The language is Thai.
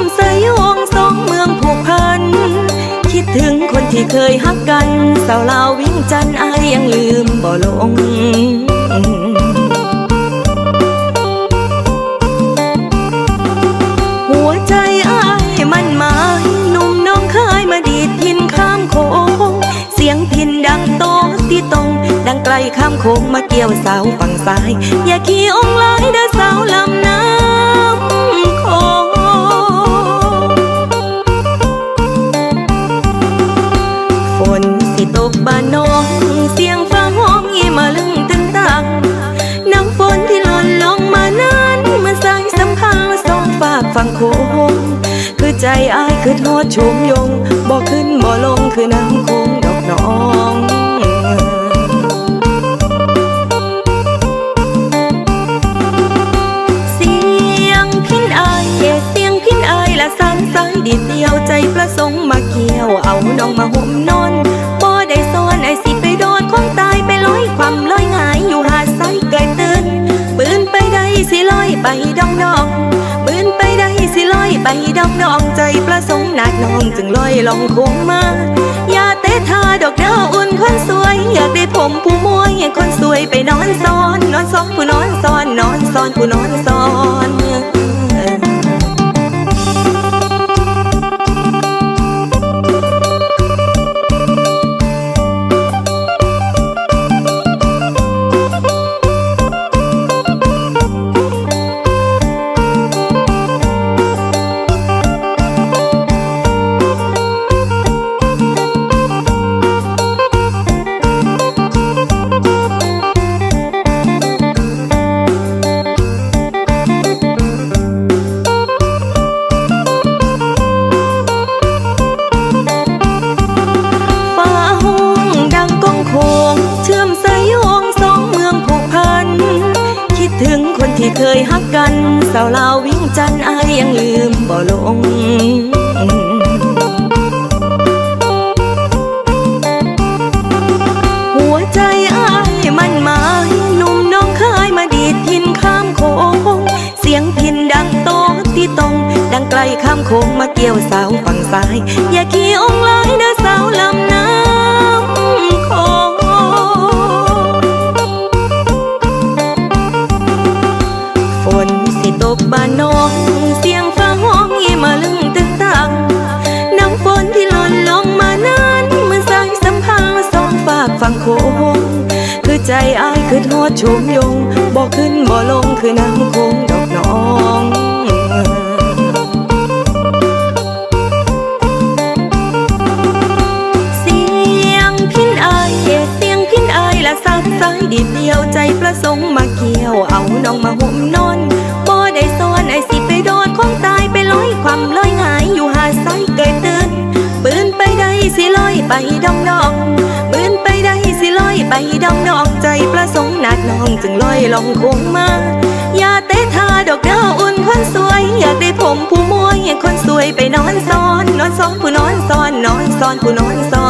มสยองสองเมืองผูกพัน คิดถึงคนที่เคยฮักกัน สาวลาววิ่งจันอายยังลืมบ่ลงหัวใจอายมันหมายนุ่มน้องเคยมาดีดพินข้ามโคงเสียงพินดังโตที่ตรง ดังไกลข้ามโคงมาเกี่ยวสาวฝั่งซ้าย อย่าขี้องไลาเด้อสาวลำนา องฝากฝั่งโค้งคือใจอายคือโทษชุมยงบ่ขึ้นบ่ลงคือน้ำค้งดอกน้องเสียงพินอายเสียงพินอายละสานสายดีเดียวใจประสงค์มาเกี่ยวเอาน้องมาห่มนอน ดองดองใจประสงค์หนักน้องจึงลอยลองคงมา อย่าเตะทาดอกดาวอุ่นคนสวย อยากได้ผมผู้มวยคนสวยไปนอนซ้อน นอนซ้อนผู้นอนซ้อนนอนซ้อนผู้นอนซ้อน เคยฮักกันสาวลาววิ่งจันอายยังลืมบ่ลงหัวใจอายมันหมายหนุ่มน้องเคยมาดีดพินข้ามโค้งเสียงพินดังโตที่ตรงดังไกลข้ามโค้งมาเกี่ยวสาวฝั่งซ้าย อย่าขี่องลายเด้อสาวลำน้ำโค อายคือโทษชุมยงบ่ขึ้นบ่ลงคือน้ำค้งดอกน้องเสียงพินอายเสียงพินอายละสานสายดีเดียวใจประสงค์มาเกี่ยวเอาน้องมาห่มนอนบ่ได้ซ้อนไอสิไปโดนของตายไปลอยความลอยหงายอยู่หาดไซเกยตื่นปืนไปได้สิลอยไปดองดอง ไปดองดอกใจประสงค์หนักน้องจึงลอยลองคงมา อย่าเตะทาดอกดาวอุ่นคนสวย อยากได้ผมผู้มวยคนสวยไปนอนซ้อน นอนซ้อนผู้นอนซ้อนนอนซ้อนผู้นอนซ้อน